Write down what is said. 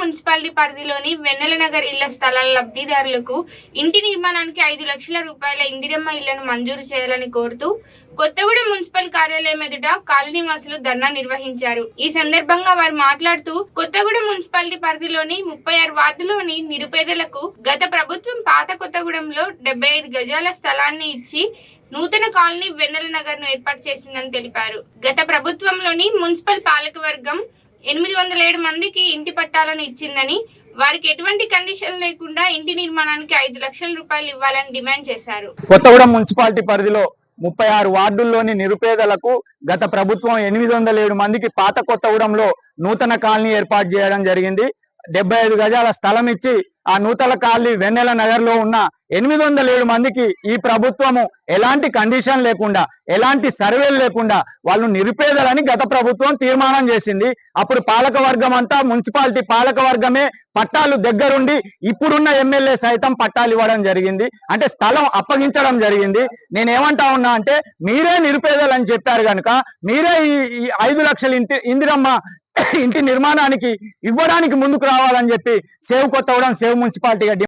Municipality పరిధిలోని వెన్నెల నగర్ ఇళ్ళ స్థలాల లబ్ధిదారులకు ఇంటి నిర్మాణానికి ఐదు లక్షల రూపాయల ఇందిరమ్మ ఇళ్ళను మంజూరు చేయాలని కోరుతూ కొత్తగూడెం మున్సిపల్ కార్యాలయం ఎదుట కాలనీవాసులు ధర్నా నిర్వహించారు. ఈ సందర్భంగా వారు మాట్లాడుతూ కొత్తగూడెం మున్సిపాలిటీ పరిధిలోని ముప్పై ఆరు వార్డులోని నిరుపేదలకు గత ప్రభుత్వం పాత కొత్తగూడెంలో డెబ్బై ఐదు గజాల స్థలాన్ని ఇచ్చి నూతన కాలనీ వెన్నెల నగర్ను ఏర్పాటు చేసిందని తెలిపారు. గత ప్రభుత్వంలోని మున్సిపల్ పాలకవర్గం ఎనిమిది వందల ఏడు మందికి ఇంటి పట్టాలను ఇచ్చిందని వారికి ఎటువంటి కండిషన్ లేకుండా ఇంటి నిర్మాణానికి ఐదు లక్షల రూపాయలు ఇవ్వాలని డిమాండ్ చేశారు. కొత్తగూడెం మున్సిపాలిటీ పరిధిలో ముప్పై ఆరు వార్డుల్లోని నిరుపేదలకు గత ప్రభుత్వం ఎనిమిది వందల ఏడు మందికి పాత కొత్తగూడెంలో నూతన కాలనీ ఏర్పాటు చేయడం జరిగింది. డెబ్బై ఐదు గజాల స్థలం ఇచ్చి ఆ నూతన కాలనీ వెన్నెల నగర్లో ఉన్న ఎనిమిది వందల ఏడు మందికి ఈ ప్రభుత్వము ఎలాంటి కండిషన్ లేకుండా ఎలాంటి సర్వేలు లేకుండా వాళ్ళు నిరుపేదలని గత ప్రభుత్వం తీర్మానం చేసింది. అప్పుడు పాలక వర్గం అంతా మున్సిపాలిటీ పాలక వర్గమే పట్టాలు దగ్గరుండి ఇప్పుడున్న ఎమ్మెల్యే సైతం పట్టాలు ఇవ్వడం జరిగింది. అంటే స్థలం అప్పగించడం జరిగింది. నేనేమంటా ఉన్నా అంటే మీరే నిరుపేదలు అని చెప్పారు కనుక మీరే ఈ ఈ ఐదు లక్షల ఇంటి ఇందిరమ్మ ఇంటి నిర్మాణానికి ఇవ్వడానికి ముందుకు రావాలని చెప్పి సేవ్ కొత్తగూడెం సేవ్ మున్సిపాలిటీగా